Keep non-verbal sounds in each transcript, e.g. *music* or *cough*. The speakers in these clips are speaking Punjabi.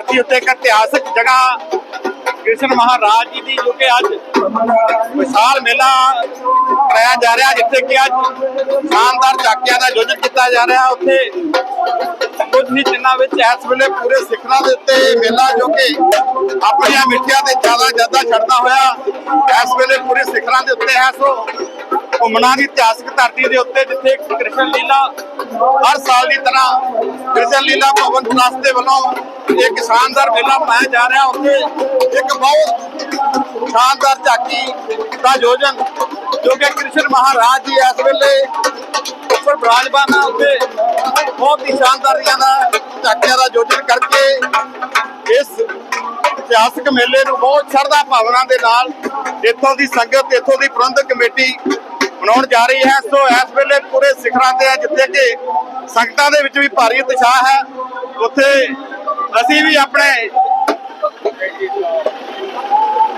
ਧਰਤੀ ਉੱਤੇ ਇੱਕ ਇਤਿਹਾਸਕ ਜਗ੍ਹਾ, ਕ੍ਰਿਸ਼ਨ ਮਹਾਰਾਜ ਜੀ ਦੀ, ਜੋ ਕਿ ਅੱਜ ਵਿਸ਼ਾਲ ਮੇਲਾ ਕਰਾਇਆ ਜਾ ਰਿਹਾ, ਜਿੱਥੇ ਕਿ ਅੱਜ ਸ਼ਾਨਦਾਰ ਝਾਕੀਆਂ ਦਾ ਆਯੋਜਨ ਕੀਤਾ ਜਾ ਰਿਹਾ। ਉੱਥੇ ਕੁਝ ਹੀ ਦਿਨਾਂ ਵਿੱਚ ਇਸ ਵੇਲੇ ਪੂਰੇ ਸਿਖਰਾਂ ਦੇ ਉੱਤੇ ਮੇਲਾ, ਜੋ ਕਿ ਆਪਣੀਆਂ ਮਿੱਠੀਆਂ ਤੇ ਜ਼ਿਆਦਾ ਜ਼ਿਆਦਾ ਛੱਡਦਾ ਹੋਇਆ ਇਸ ਵੇਲੇ ਪੂਰੇ ਸਿਖਰਾਂ ਦੇ ਉੱਤੇ ਹੈ। ਸੋ ਘੁੰਮਣਾ ਦੀ ਇਤਿਹਾਸਕ ਧਰਤੀ ਦੇ ਉੱਤੇ, ਜਿੱਥੇ ਕ੍ਰਿਸ਼ਨ ਲੀਲਾ ਹਰ ਸਾਲ ਦੀ ਤਰ੍ਹਾਂ ਕ੍ਰਿਸ਼ਨ ਲੀਲਾ ਭਵਨ ਟਰਸਟ ਦੇ ਵੱਲੋਂ ਇੱਕ ਸ਼ਾਨਦਾਰ ਮੇਲਾ ਮਨਾਇਆ ਜਾ ਰਿਹਾ। ਉੱਥੇ ਇੱਕ ਬਹੁਤ ਸ਼ਾਨਦਾਰ ਝਾਕੀ ਦਾ ਆਯੋਜਨ ਜੋ ਕਿ ਕ੍ਰਿਸ਼ਨ ਮਹਾਰਾਜ ਜੀ ਇਸ ਵੇਲੇ ਉੱਪਰ ਬਿਰਾਜਮਾਨ ਆ। ਉੱਤੇ ਬਹੁਤ ਹੀ ਸ਼ਾਨਦਾਰੀਆਂ ਦਾ ਝਾਕੀਆਂ ਦਾ ਯੋਜਨ ਕਰਕੇ ਇਸ ਇਤਿਹਾਸਕ ਮੇਲੇ ਨੂੰ ਬਹੁਤ ਸ਼ਰਧਾ ਭਾਵਨਾ ਦੇ ਨਾਲ ਇੱਥੋਂ ਦੀ ਸੰਗਤ, ਇੱਥੋਂ ਦੀ ਪ੍ਰਬੰਧਕ ਕਮੇਟੀ ਮਨਾਉਣ ਜਾ ਰਹੀ ਹੈ। ਸੋ ਇਸ ਵੇਲੇ ਪੂਰੇ ਸਿਖਰਾਂ ਤੇ ਹੈ ਜਿੱਥੇ ਕਿ ਸੰਗਤਾਂ ਦੇ ਵਿੱਚ ਵੀ ਭਾਰੀ ਉਤਸ਼ਾਹ ਹੈ, ਉੱਥੇ ਅਸੀਂ ਵੀ ਆਪਣੇ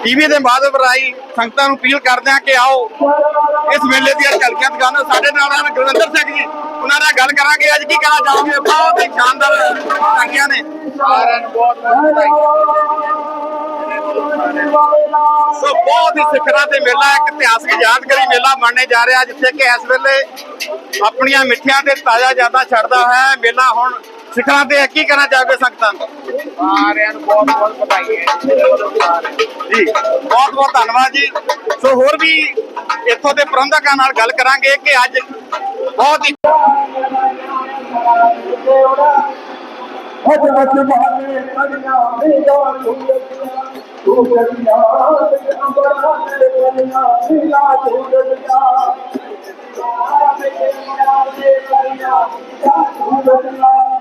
ਟੀਵੀ ਦੇ ਮਾਧਿਅਮ ਰਾਹੀਂ ਸੰਗਤਾਂ ਨੂੰ ਅਪੀਲ ਕਰਦੇ ਹਾਂ ਕਿ ਆਓ। ਇਸ ਮੇਲੇ ਦੀਆਂ ਝਲਕੀਆਂ ਦਿਖਾਉਣ। ਸਾਡੇ ਨਾਲ ਹਨ ਗੁਰਵਿੰਦਰ ਸਿੰਘ ਜੀ। ਉਹਨਾਂ ਨਾਲ ਗੱਲ ਕਰਾਂਗੇ ਅੱਜ ਕੀ ਕਹਿਣਾ ਚਾਹੋਗੇ? ਬਹੁਤ ਹੀ ਸ਼ਾਨਦਾਰ ਝਾਕੀਆਂ ਨੇ। ਸਾਰਿਆਂ ਨੂੰ ਬਹੁਤ ਬਹੁਤ ਸੋ ਬਹੁਤ ਹੀ ਸਿਖਰਾਂ ਤੇ ਮੇਲਾ, ਇੱਕ ਇਤਿਹਾਸਕ ਯਾਦਗਾਰੀ ਮੇਲਾ ਮੰਨਿਆ ਜਾ ਰਿਹਾ, ਜਿੱਥੇ ਕਿ ਇਸ ਵੇਲੇ ਆਪਣੀਆਂ ਮਿੱਠੀਆਂ ਤੇ ਤਾਜ਼ਾ ਯਾਦਾਂ ਛੱਡਦਾ ਹੈ। ਮੇਲਾ ਹੁਣ ਸਿਖਰਾਂ ਤੇ ਹੈ। ਕੀ ਕਹਿਣਾ ਚਾਹੋਗੇ ਸੰਗਤਾਂ? ਨੂੰ ਸਾਰਿਆਂ ਨੂੰ ਬਹੁਤ ਬਹੁਤ ਵਧਾਈ ਹੈ ਜੀ ਬਹੁਤ ਬਹੁਤ ਧੰਨਵਾਦ ਜੀ। ਸੋ ਹੋਰ ਵੀ ਇੱਥੋਂ ਦੇ ਪ੍ਰਬੰਧਕਾਂ ਨਾਲ ਗੱਲ ਕਰਾਂਗੇ ਕਿ ਅੱਜ ਬਹੁਤ ਹੀ ਅੱਜ ਅੱਜ ਮਹਾਨੇ ਕਰੀਆਂ ਮੇਰਾ ਤੂੰ ਕਰੀਆਂ ਅੰਬਰਾਂ ਤੇ ਕਰੀਆਂ ਮੇਰਾ ਤੂੰ ਕਰੀਆਂ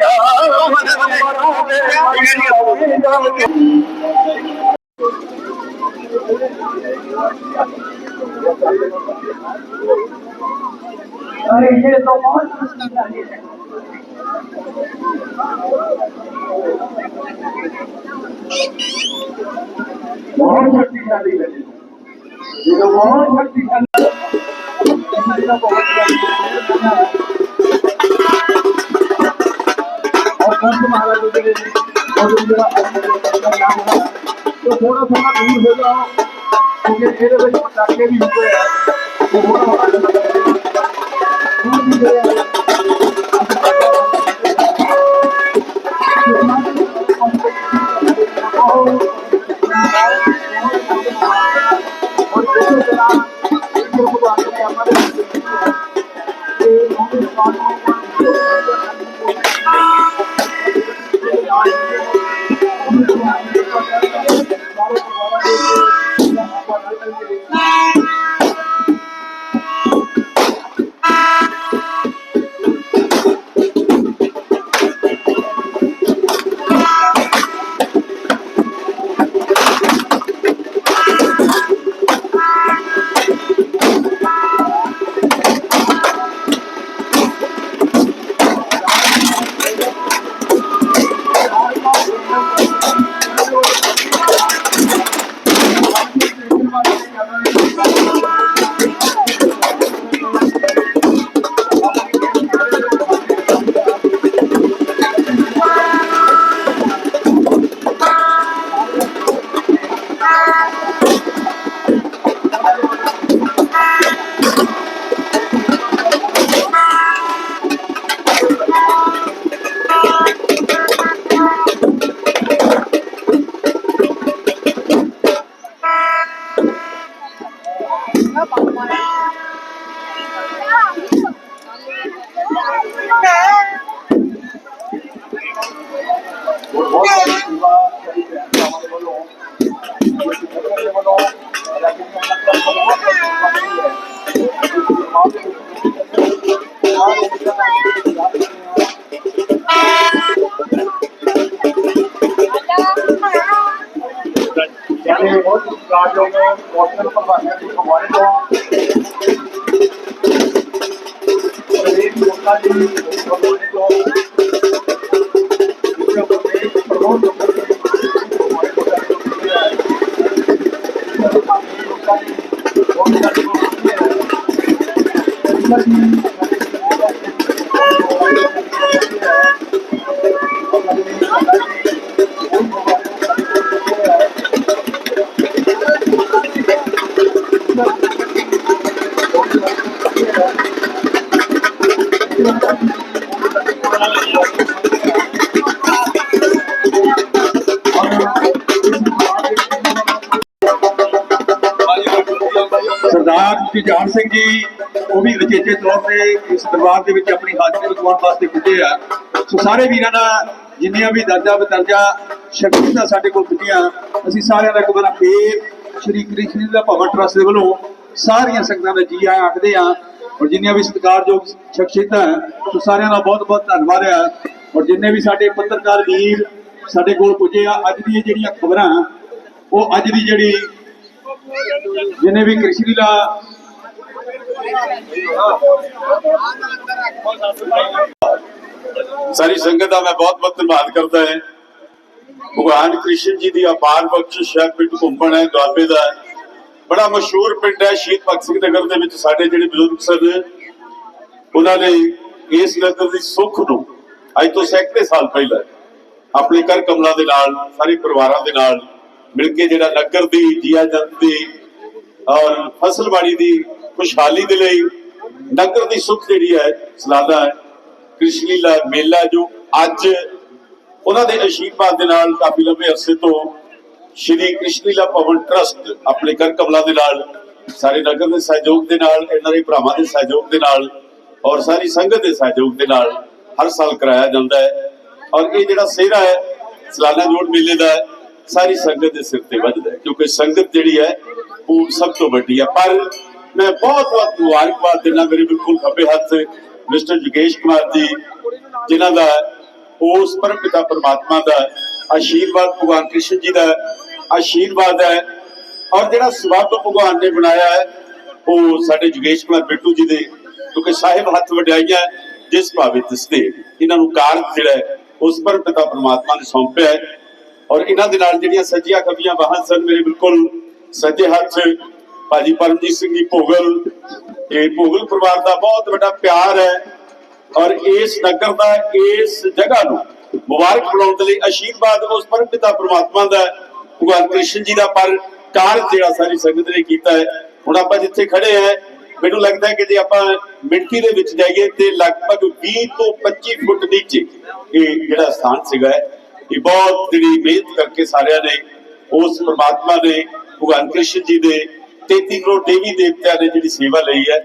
Oh, my God. और ये तो बहुत बहुत शक्तिशाली है ये तो बहुत शक्तिशाली और संत महाराज के लिए तो थोड़ा थोड़ा दूर हो जाओ क्योंकि मेरे बच्चे भी हुए हैं तो थोड़ा थोड़ा *laughs* Gracias. ਬਹੁਤ ਸਤਿਕਾਰਯੋਗ ਮੌਸਮ ਪ੍ਰਭਾਵੀਆਂ ਦੀ ਕਮਾਈ ਤੋਂ ਪ੍ਰਵੇਸ਼ ਲੋਕਾਂ ਦੀ ਕਮਾਈ ਤੋਂ ਉੱਚਾ ਪ੍ਰਵੇਸ਼ ਪ੍ਰਬੰਧ ਲੋਕਾਂ ਦੀ ਕਮਾਈ ਤੋਂ ਲੋਕਾਂ ਦੀ ਬਹੁਤ ਸਾਰੀ ਸਰਦਾਰ ਜੁਝਾਰ ਸਿੰਘ ਜੀ, ਉਹ ਵੀ ਅਚੇਚੇ ਤੌਰ ਤੇ ਇਸ ਦਰਬਾਰ ਦੇ ਵਿੱਚ ਆਪਣੀ ਹਾਜ਼ਰੀ ਲਗਵਾਉਣ ਵਾਸਤੇ ਪੁੱਜੇ ਆ। ਸੋ ਸਾਰੇ ਵੀਰਾਂ ਦਾ ਜਿੰਨੀਆਂ ਵੀ ਦਰਜਾ ਬਦਰਜਾ ਸ਼ਖਸੀਅਤਾਂ ਸਾਡੇ ਕੋਲ ਪੁੱਜੀਆਂ, ਅਸੀਂ ਸਾਰਿਆਂ ਦਾ ਇੱਕ ਵਾਰ ਫੇਰ ਸ਼੍ਰੀ ਕ੍ਰਿਸ਼ਨ ਜੀ ਦਾ ਭਵਨ ਟਰਸਟ ਦੇ ਵੱਲੋਂ ਸਾਰੀਆਂ ਸੰਗਤਾਂ ਦਾ ਜੀ ਆਇਆਂ ਆਖਦੇ ਆ ਔਰ ਜਿੰਨੀਆਂ ਵੀ ਸਤਿਕਾਰਯੋਗ ਸ਼ਖਸੀਅਤਾਂ ਸੋ ਸਾਰਿਆਂ ਦਾ ਬਹੁਤ ਬਹੁਤ ਧੰਨਵਾਦ ਆ ਔਰ ਜਿੰਨੇ ਵੀ ਸਾਡੇ ਪੱਤਰਕਾਰ ਵੀਰ ਸਾਡੇ ਕੋਲ ਪੁੱਜੇ ਆ, ਅੱਜ ਦੀ ਜਿਹੜੀਆਂ ਖਬਰਾਂ, ਉਹ ਅੱਜ ਦੀ ਜਿਹੜੀ ਜਿਹਨੇ ਵੀ ਕ੍ਰਿਸ਼ਨ ਲੀਲਾ ਸਾਰੀ ਸੰਗਤ ਦਾ ਮੈਂ ਬਹੁਤ ਬਹੁਤ ਧੰਨਵਾਦ ਕਰਦਾ ਹਾਂ। ਭਗਵਾਨ ਕ੍ਰਿਸ਼ਨ ਜੀ ਦੀ ਅਪਾਰ ਬਖਸ਼ਿਸ਼ ਹੈ, ਪਿੰਡ ਘੁੰਮਣ ਹੈ, ਦੁਆਬੇ ਦਾ ਬੜਾ ਮਸ਼ਹੂਰ ਪਿੰਡ ਹੈ, ਸ਼ਹੀਦ ਭਗਤ ਸਿੰਘ ਨਗਰ ਦੇ ਵਿੱਚ ਸਾਡੇ ਜਿਹੜੇ ਬਜ਼ੁਰਗ ਸਨ, ਉਹਨਾਂ ਨੇ ਇਸ ਨਗਰ ਦੀ ਸੁੱਖ ਨੂੰ ਅੱਜ ਤੋਂ ਸੈਂਕੜੇ ਸਾਲ ਪਹਿਲਾਂ ਆਪਣੇ ਘਰ ਕਮਲਾਂ ਦੇ ਨਾਲ, ਸਾਰੇ ਪਰਿਵਾਰਾਂ ਦੇ ਨਾਲ ਮਿਲ ਕੇ ਜਿਹੜਾ ਨਗਰ ਦੀ, ਜੀਆ ਜੰਤ ਦੀ ਔਰ ਫਸਲਬਾੜੀ ਦੀ ਖੁਸ਼ਹਾਲੀ ਦੇ ਲਈ ਨਗਰ ਦੀ ਸੁੱਖ ਜਿਹੜੀ ਹੈ, ਸਲਾਦਾ ਹੈ। ਕ੍ਰਿਸ਼ਨ ਮੇਲਾ ਜੋ ਅੱਜ ਉਹਨਾਂ ਦੇ ਅਸ਼ੀਰਵਾਦ ਦੇ ਨਾਲ ਕਾਫੀ ਲੰਬੇ ਅਰਸੇ ਤੋਂ ਸ਼੍ਰੀ ਕ੍ਰਿਸ਼ਨਲੀਲਾ ਭਵਨ ਟਰਸਟ ਆਪਣੇ ਘਰ ਕਮਲਾ ਦੇ ਨਾਲ, ਸਾਰੇ ਨਗਰ ਦੇ ਸਹਿਯੋਗ ਦੇ ਨਾਲ, ਇਹਨਾਂ ਦੇ ਭਰਾਵਾਂ ਦੇ ਸਹਿਯੋਗ ਦੇ ਨਾਲ ਔਰ ਸਾਰੀ ਸੰਗਤ ਦੇ ਸਹਿਯੋਗ ਦੇ ਨਾਲ ਹਰ ਸਾਲ ਕਰਾਇਆ ਜਾਂਦਾ ਹੈ। ਔਰ ਇਹ ਜਿਹੜਾ ਸਿਹਰਾ ਹੈ, ਸਲਾਨਾ ਜੋੜ ਮੇਲੇ ਦਾ ਸਾਰੀ ਸੰਗਤ ਦੇ ਸਿਰ ਤੇ ਵੱਜਦਾ ਕਿਉਂਕਿ ਸੰਗਤ ਜਿਹੜੀ ਹੈ ਉਹ ਸਭ ਤੋਂ ਵੱਡੀ ਹੈ। ਪਰ ਮੈਂ ਬਹੁਤ ਬਹੁਤ ਮੁਬਾਰਕਬਾਦ ਦਿੰਦਾ ਮੇਰੇ ਬਿਲਕੁਲ ਖੱਬੇ ਹੱਥ ਮਿਸਟਰ ਯੋਗੇਸ਼ ਕੁਮਾਰ ਜੀ ਜਿਨ੍ਹਾਂ ਦਾ ਉਸ ਪਰਮ ਪਿਤਾ ਪਰਮਾਤਮਾ ਦਾ ਆਸ਼ੀਰਵਾਦ ਭਗਵਾਨ ਕ੍ਰਿਸ਼ਨ ਜੀ ਦਾ ਆਸ਼ੀਰਵਾਦ ਹੈ। ਔਰ ਜਿਹੜਾ ਸਬੱਬ ਭਗਵਾਨ ਨੇ ਬਣਾਇਆ ਹੈ ਉਹ ਸਾਡੇ ਯੋਗੇਸ਼ ਕੁਮਾਰ ਬਿੱਟੂ ਜੀ ਦੇ ਕਿਉਂਕਿ ਸਾਹਿਬ ਹੱਥ ਵਡਿਆਈਆਂ ਜਿਸ ਭਾਵੇਂ ਤਿਸਦੇ ਇਹਨਾਂ ਨੂੰ ਕਾਰਜ ਜਿਹੜਾ ਹੈ, ਉਸ ਪਰਮ ਪਿਤਾ ਪਰਮਾਤਮਾ ਨੇ ਸੌਂਪਿਆ ਹੈ। ਔਰ ਇਹਨਾਂ ਦੇ ਨਾਲ ਜਿਹੜੀਆਂ ਸੱਜੀਆਂ ਖੱਬੀਆਂ ਬਾਹਾਂ ਸਨ, ਮੇਰੇ ਬਿਲਕੁਲ ਸੱਜੇ ਹੱਥ ਭਾਜੀ ਪਰਮਜੀਤ ਸਿੰਘ ਜੀ ਭੋਗਲ। ਇਹ ਭੋਗਲ ਪਰਿਵਾਰ ਦਾ ਬਹੁਤ ਵੱਡਾ ਪਿਆਰ ਹੈ ਔਰ ਇਸ ਨਗਰ ਦਾ, ਇਸ ਜਗ੍ਹਾ ਨੂੰ ਮੁਬਾਰਕ ਬਣਾਉਣ ਦੇ ਲਈ ਆਸ਼ੀਰਵਾਦ ਉਸ ਪਰਮ ਪਿਤਾ ਪ੍ਰਮਾਤਮਾ ਦਾ ਭਗਵਾਨ ਕ੍ਰਿਸ਼ਨ ਜੀ ਦਾ ਪਰ ਕਾਰਜ ਜਿਹੜਾ ਸਾਰੀ ਸੰਗਤ ਨੇ ਕੀਤਾ ਹੈ। ਹੁਣ ਆਪਾਂ ਜਿੱਥੇ ਖੜੇ ਹੈ, ਮੈਨੂੰ ਲੱਗਦਾ ਕਿ ਜੇ ਆਪਾਂ ਮਿੱਟੀ ਦੇ ਵਿੱਚ ਜਾਈਏ ਤੇ ਲਗਭਗ 20 ਤੋਂ 25 ਫੁੱਟ ਨੀਚੇ ਇਹ ਜਿਹੜਾ ਸਥਾਨ ਸੀਗਾ ਇਹ ਬਹੁਤ ਜਿਹੜੀ ਮਿਹਨਤ ਕਰਕੇ ਸਾਰਿਆਂ ਨੇ, ਉਸ ਪ੍ਰਮਾਤਮਾ ਨੇ, ਭਗਵਾਨ ਕ੍ਰਿਸ਼ਨ ਜੀ ਦੇ 33 ਕਰੋੜ ਦੇਵੀ ਦੇਵਤਿਆਂ ਨੇ ਜਿਹੜੀ ਸੇਵਾ ਲਈ ਹੈ,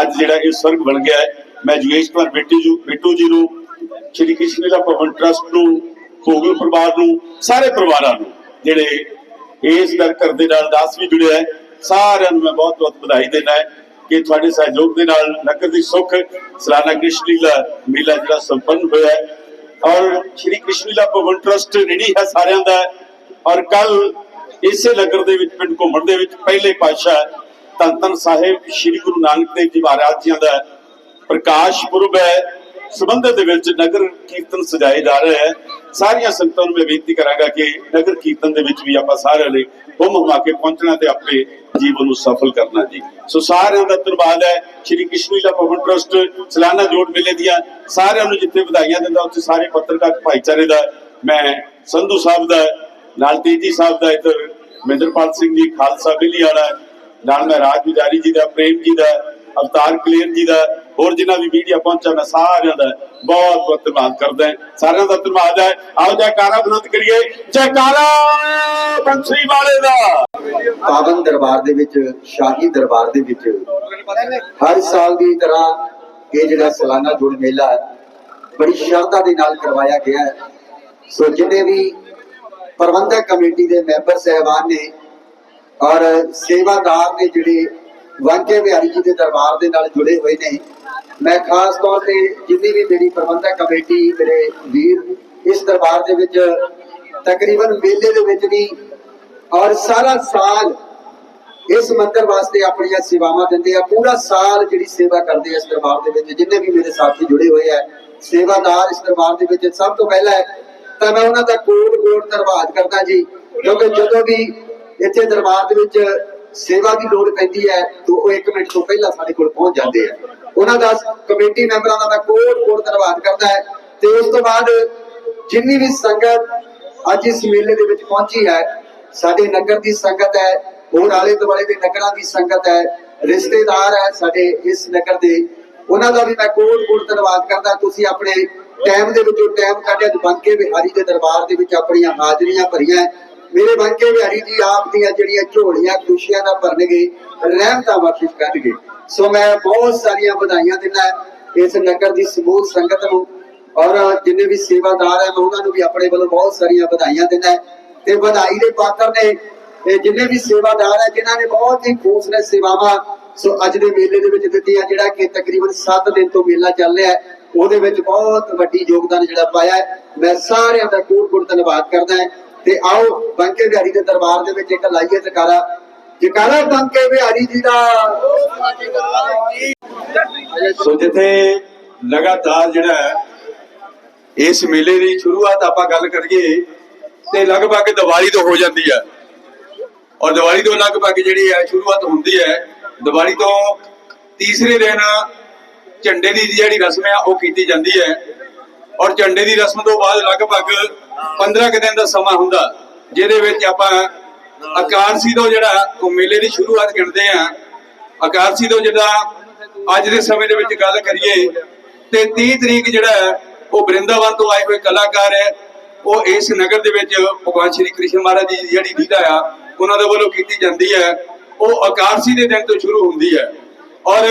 ਅੱਜ ਜਿਹੜਾ ਇਹ ਸਵਰਗ ਬਣ ਗਿਆ ਹੈ, ਮੈਂ ਜੁਗੇਸ਼ ਕੁਮਾਰ ਬਿੱਟੂ ਜੀ ਬਿੱਟੂ ਜੀ ਨੂੰ, ਸ਼੍ਰੀ ਕ੍ਰਿਸ਼ਨ ਲੀਲਾ ਭਵਨ ਟਰਸਟ ਨੂੰ ਭੋਗਲ ਪਰਿਵਾਰ ਨੂੰ, ਸਾਰੇ ਪਰਿਵਾਰਾਂ ਨੂੰ, ਜਿਹੜੇ ਇਸ ਦਰ ਘਰ ਦੇ ਨਾਲ ਦਾਸ ਵੀ ਜੁੜਿਆ ਹੈ, ਸਾਰਿਆਂ ਨੂੰ ਮੈਂ ਬਹੁਤ ਬਹੁਤ ਵਧਾਈ ਦੇਣਾ ਹੈ ਕਿ ਤੁਹਾਡੇ ਸਹਿਯੋਗ ਦੇ ਨਾਲ ਨਗਰ ਦੀ ਸੁੱਖ, ਸਾਲਾਨਾ ਕ੍ਰਿਸ਼ਨ ਲੀਲਾ ਮੇਲਾ ਜਿਹੜਾ ਸੰਪੰਨ ਹੋਇਆ ਹੈ ਔਰ ਸ਼੍ਰੀ ਕ੍ਰਿਸ਼ਨ ਲੀਲਾ ਭਵਨ ਟਰਸਟ ਰੈਡੀ ਹੈ ਸਾਰਿਆਂ ਦਾ। ਔਰ ਕੱਲ ਇਸੇ ਨਗਰ ਦੇ ਵਿੱਚ, ਪਿੰਡ ਘੁੰਮਣ ਦੇ ਵਿੱਚ ਪਹਿਲੇ ਪਾਤਸ਼ਾਹ ਧੰਨ ਧੰਨ ਸਾਹਿਬ ਸ਼੍ਰੀ ਗੁਰੂ ਨਾਨਕ ਦੇਵ ਜੀ ਮਹਾਰਾਜ ਜੀਆਂ ਦਾ ਪ੍ਰਕਾਸ਼ ਪੁਰਬ ਹੈ। ਸੰਬੰਧ ਦੇ ਵਿੱਚ ਨਗਰ ਕੀਰਤਨ ਸਜਾਏ ਜਾ ਰਹੇ ਹੈ। ਸਾਰੀਆਂ ਸੰਗਤਾਂ ਨੂੰ ਮੈਂ ਬੇਨਤੀ ਕਰਾਂਗਾ ਕਿ ਨਗਰ ਕੀਰਤਨ ਦੇ ਵਿੱਚ ਵੀ ਆਪਾਂ ਸਾਰਿਆਂ ਨੇ ਹੁਮ ਹੁਮਾ ਕੇ ਪਹੁੰਚਣਾ ਤੇ ਆਪਣੇ ਜੀਵਨ ਨੂੰ ਸਫਲ ਕਰਨਾ ਜੀ। ਸੋ ਸਾਰਿਆਂ ਦਾ ਧੰਨਵਾਦ ਹੈ। ਸ਼੍ਰੀ ਕ੍ਰਿਸ਼ਨ ਭਵਨ ਟਰਸਟ ਸਾਲਾਨਾ ਜੋੜ ਮੇਲੇ ਦੀਆਂ ਸਾਰਿਆਂ ਨੂੰ ਜਿੱਥੇ ਵਧਾਈਆਂ ਦਿੰਦਾ, ਉੱਥੇ ਸਾਰੇ ਪੱਤਰਕਾਰ ਭਾਈਚਾਰੇ ਦਾ, ਮੈਂ ਸੰਧੂ ਸਾਹਿਬ ਦਾ, ਨਾਲ ਤੇਜੀ ਸਾਹਿਬ ਦਾ, ਇੱਧਰ ਮਹਿੰਦਰਪਾਲ ਸਿੰਘ ਜੀ, ਖਾਲਸਾ ਬਿੱਲੀ ਵਾਲਾ, ਨਾਲ ਮੈਂ ਰਾਜ ਪੁਜਾਰੀ ਜੀ ਦਾ, ਪ੍ਰੇਮ ਜੀ ਦਾ, ਅਵਤਾਰ ਕਲੀਅਰ ਜੀ ਦਾ ਹੋਰ ਜਿਨ੍ਹਾਂ ਵੀ ਮੀਡੀਆ ਪਹੁੰਚਾ, ਮੈਂ ਸਾਰਿਆਂ ਦਾ ਬਹੁਤ ਬਹੁਤ ਧੰਨਵਾਦ ਕਰਦਾ ਸਾਰਿਆਂ ਦਾ ਧੰਨਵਾਦ ਹੈ। ਆਓ ਜੈਕਾਰਾ ਬੁਲੰਦ ਕਰੀਏ। ਜੈਕਾਰਾ ਬੰਸੀ ਵਾਲੇ ਦਾ। ਪਾਵਨ ਦਰਬਾਰ ਦੇ ਵਿੱਚ, ਸ਼ਾਹੀ ਦਰਬਾਰ ਦੇ ਵਿੱਚ ਹਰ ਸਾਲ ਦੀ ਤਰ੍ਹਾਂ ਇਹ ਜਿਹੜਾ ਸਾਲਾਨਾ ਜੁੜ ਮੇਲਾ ਬੜੀ ਸ਼ਰਧਾ ਦੇ ਨਾਲ ਕਰਵਾਇਆ ਗਿਆ ਹੈ। ਸੋ ਜਿੰਨੇ ਵੀ ਪ੍ਰਬੰਧਕ ਕਮੇਟੀ ਦੇ ਮੈਂਬਰ, ਸਹਿਬਾਨ ਨੇ ਔਰ ਸੇਵਾਦਾਰ ਨੇ ਜਿਹੜੇ ਵਾਂਕੇ ਬਿਹਾਰੀ ਜੀ ਦੇ ਦਰਬਾਰ ਦੇ ਨਾਲ ਜੁੜੇ ਹੋਏ ਨੇ ਮੈਂ ਖਾਸ ਤੌਰ ਤੇ ਜਿੰਨੀ ਵੀ ਮੇਰੀ ਪ੍ਰਬੰਧਕ ਕਮੇਟੀ, ਮੇਰੇ ਵੀਰ ਇਸ ਦਰਬਾਰ ਦੇ ਵਿੱਚ ਤਕਰੀਬਨ ਮੇਲੇ ਦੇ ਵਿੱਚ ਵੀ ਔਰ ਸਾਰਾ ਸਾਲ ਇਸ ਮੰਦਰ ਵਾਸਤੇ ਆਪਣੀਆਂ ਸੇਵਾਵਾਂ ਦਿੰਦੇ ਆ, ਪੂਰਾ ਸਾਲ ਜਿਹੜੀ ਸੇਵਾ ਕਰਦੇ ਆ ਇਸ ਦਰਬਾਰ ਦੇ ਵਿੱਚ, ਜਿੰਨੇ ਵੀ ਮੇਰੇ ਸਾਥੀ ਜੁੜੇ ਹੋਏ ਆ, ਸੇਵਾਦਾਰ ਇਸ ਦਰਬਾਰ ਦੇ ਵਿੱਚ, ਸਭ ਤੋਂ ਪਹਿਲਾਂ ਤਾਂ ਮੈਂ ਉਹਨਾਂ ਦਾ ਕੋਟ ਕੋਟ ਧੰਨਵਾਦ ਕਰਦਾ ਜੀ, ਕਿਉਂਕਿ ਜਦੋਂ ਵੀ ਇੱਥੇ ਦਰਬਾਰ ਦੇ ਵਿੱਚ ਸੇਵਾ ਦੀ ਲੋੜ ਪੈਂਦੀ ਹੈ, ਤਾਂ ਉਹ 1 ਮਿੰਟ ਤੋਂ ਪਹਿਲਾਂ ਸਾਡੇ ਕੋਲ ਪਹੁੰਚ ਜਾਂਦੇ ਆ। ਉਹਨਾਂ ਦਾ ਕਮੇਟੀ ਮੈਂਬਰਾਂ ਦਾ ਮੈਂ ਕੋਟ ਕੋਟ ਧੰਨਵਾਦ ਕਰਦਾ ਹੈ। ਤੇ ਉਸ ਤੋਂ ਬਾਅਦ ਜਿੰਨੀ ਵੀ ਸੰਗਤ ਅੱਜ ਇਸ ਮੇਲੇ ਦੇ ਵਿੱਚ ਪਹੁੰਚੀ ਹੈ, ਸਾਡੇ ਨਗਰ ਦੀ ਸੰਗਤ ਹੈ, ਹੋਰ ਆਲੇ ਦੁਆਲੇ ਦੇ ਨਗਰਾਂ ਦੀ ਸੰਗਤ ਹੈ, ਰਿਸ਼ਤੇਦਾਰ ਹੈ ਸਾਡੇ ਇਸ ਨਗਰ ਦੇ, ਉਹਨਾਂ ਦਾ ਵੀ ਮੈਂ ਕੋਟ ਕੋਟ ਧੰਨਵਾਦ ਕਰਦਾ ਤੁਸੀਂ ਆਪਣੇ ਟਾਈਮ ਦੇ ਵਿੱਚੋਂ ਟਾਈਮ ਕੱਢਿਆ ਤੇ ਬੰਕੇ ਬਿਹਾਰੀ ਦੇ ਦਰਬਾਰ ਦੇ ਵਿੱਚ ਆਪਣੀਆਂ ਹਾਜ਼ਰੀਆਂ ਭਰੀਆਂ ਮੇਰੇ ਬੰਕੇ ਬਿਹਾਰੀ ਜੀ, ਆਪ ਦੀਆਂ ਜਿਹੜੀਆਂ ਝੋਲੀਆਂ, ਖੁਸ਼ੀਆਂ ਦਾ ਭਰਨਗੇ, ਰਹਿਮਤਾਂ ਬਖਸ਼ਿਸ਼ ਕਰਨਗੇ। ਸੋ ਮੈਂ ਬਹੁਤ ਸਾਰੀਆਂ ਵਧਾਈਆਂ ਦਿੰਦਾ ਇਸ ਨਗਰ ਦੀ ਸਮੂਹ ਸੰਗਤ ਨੂੰ ਔਰ ਜਿੰਨੇ ਵੀ ਸੇਵਾਦਾਰ ਹੈ ਮੈਂ ਉਹਨਾਂ ਨੂੰ ਵੀ ਆਪਣੇ ਵੱਲੋਂ ਬਹੁਤ ਸਾਰੀਆਂ ਵਧਾਈਆਂ ਦਿੰਦਾ ਤੇ ਵਧਾਈ ਦੇ ਪਾਤਰ ਨੇ ਇਹ ਜਿੰਨੇ ਵੀ ਸੇਵਾਦਾਰ ਹੈ ਜਿਨ੍ਹਾਂ ਨੇ ਬਹੁਤ ਹੀ ਖੂਬਸੂਰਤ ਸੇਵਾਵਾਂ, ਸੋ ਅੱਜ ਦੇ ਮੇਲੇ ਦੇ ਵਿੱਚ ਦਿੱਤੀਆਂ, ਜਿਹੜਾ ਕਿ ਤਕਰੀਬਨ 7 ਦਿਨ ਤੋਂ ਮੇਲਾ ਚੱਲ ਰਿਹਾ ਹੈ, ਉਹਦੇ ਵਿੱਚ ਬਹੁਤ ਵੱਡੀ ਯੋਗਦਾਨ ਜਿਹੜਾ ਪਾਇਆ ਹੈ। ਮੈਂ ਸਾਰਿਆਂ ਦਾ ਕੋਟ ਕੋਟ ਧੰਨਵਾਦ ਕਰਦਾ ਹਾਂ। ਤੇ ਆਓ, ਬੰਕੇ ਬਿਹਾਰੀ ਦੇ ਦਰਬਾਰ ਦੇ ਵਿੱਚ ਇੱਕ ਲਾਈਏ ਜਕਾਰਾ ਜਕਾਰਾ ਬੰਕੇ ਬਿਹਾਰੀ ਜੀ ਦਾ ਸੋ ਜਿੱਥੇ ਲਗਾਤਾਰ ਜਿਹੜਾ ਇਸ ਮੇਲੇ ਦੀ ਸ਼ੁਰੂਆਤ ਆਪਾਂ ਗੱਲ ਕਰੀਏ ਤੇ ਲਗਭਗ ਦੀਵਾਲੀ ਤੋਂ ਹੋ ਜਾਂਦੀ ਹੈ। ਔਰ ਦੀਵਾਲੀ ਤੋਂ ਲਗਭਗ ਜਿਹੜੀ ਹੈ, ਸ਼ੁਰੂਆਤ ਹੁੰਦੀ ਹੈ, ਦੀਵਾਲੀ ਤੋਂ ਤੀਸਰੇ ਦਿਨ ਝੰਡੇ ਦੀ ਜਿਹੜੀ ਰਸਮ ਹੈ, ਉਹ ਕੀਤੀ ਜਾਂਦੀ ਹੈ। ਔਰ ਝੰਡੇ ਦੀ ਰਸਮ ਤੋਂ ਬਾਅਦ ਲਗਭਗ 15 ਕੁ ਦਿਨ ਦਾ ਸਮਾਂ ਹੁੰਦਾ, ਜਿਹਦੇ ਵਿੱਚ ਆਪਾਂ ਅਕਾਰਸੀ ਤੋਂ ਜਿਹੜਾ ਉਹ ਮੇਲੇ ਦੀ ਸ਼ੁਰੂਆਤ ਗਿਣਦੇ ਆ। ਅਕਾਰਸੀ ਤੋਂ ਜਿਹੜਾ ਅੱਜ ਦੇ ਸਮੇਂ ਦੇ ਵਿੱਚ ਗੱਲ ਕਰੀਏ ਤੇ 30 ਤਰੀਕ ਜਿਹੜਾ ਹੈ, ਉਹ ਬ੍ਰਿੰਦਾਵਨ ਤੋਂ ਆਏ ਹੋਏ ਕਲਾਕਾਰ ਹੈ ਉਹ ਇਸ ਨਗਰ ਦੇ ਵਿੱਚ ਭਗਵਾਨ ਸ਼੍ਰੀ ਕ੍ਰਿਸ਼ਨ ਮਹਾਰਾਜ ਦੀ ਜਿਹੜੀ ਲੀਲਾ ਆ ਉਹਨਾਂ ਦੇ ਵੱਲੋਂ ਕੀਤੀ ਜਾਂਦੀ ਹੈ। ਉਹ ਆਕਾਰਸੀ ਦੇ ਦਿਨ ਤੋਂ ਸ਼ੁਰੂ ਹੁੰਦੀ ਹੈ। ਔਰ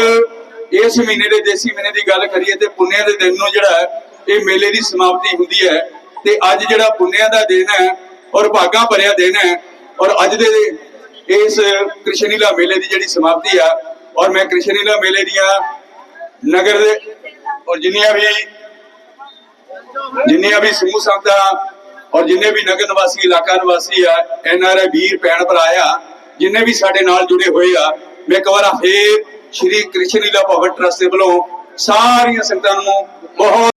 ਇਸ ਮਹੀਨੇ ਦੇ ਦੇਸੀ ਮਹੀਨੇ ਦੀ ਗੱਲ ਕਰੀਏ ਤੇ ਪੁੰਨਿਆ ਦੇ ਦਿਨ ਨੂੰ ਜਿਹੜਾ ਇਹ ਮੇਲੇ ਦੀ ਸਮਾਪਤੀ ਹੁੰਦੀ ਹੈ ਤੇ ਅੱਜ ਜਿਹੜਾ ਪੁੰਨਿਆ ਦਾ ਦਿਨ ਹੈ ਔਰ ਭਾਗਾ ਭਰਿਆ ਦਿਨ ਹੈ ਔਰ ਅੱਜ ਦੇ ਇਸ ਕ੍ਰਿਸ਼ਨਲੀਲਾ ਮੇਲੇ ਦੀ ਜਿਹੜੀ ਸਮਾਪਤੀ ਆ, ਔਰ ਮੈਂ ਕ੍ਰਿਸ਼ਨਲੀਲਾ ਮੇਲੇ ਦੀਆਂ ਨਗਰ ਦੇ ਔਰ ਜਿੰਨੀਆਂ ਵੀ ਜਿੰਨੀਆਂ ਵੀ ਸਮੂਹ ਸੰਗਤਾਂ ਔਰ ਜਿੰਨੇ ਵੀ ਨਗਰ ਨਿਵਾਸੀ, ਇਲਾਕਾ ਨਿਵਾਸੀ ਆ, ਐਨ ਆਰ ਆਈ ਵੀਰ ਭੈਣ ਭਰਾ ਆ, ਜਿੰਨੇ ਵੀ ਸਾਡੇ ਨਾਲ ਜੁੜੇ ਹੋਏ ਆ, ਮੈਂ ਇੱਕ ਵਾਰ ਫੇਰ ਸ਼੍ਰੀ ਕ੍ਰਿਸ਼ਨ ਲੀਲਾ ਭਵਨ ਟਰਸਟ ਦੇ ਵੱਲੋਂ ਸਾਰੀਆਂ ਸੰਗਤਾਂ ਨੂੰ ਬਹੁਤ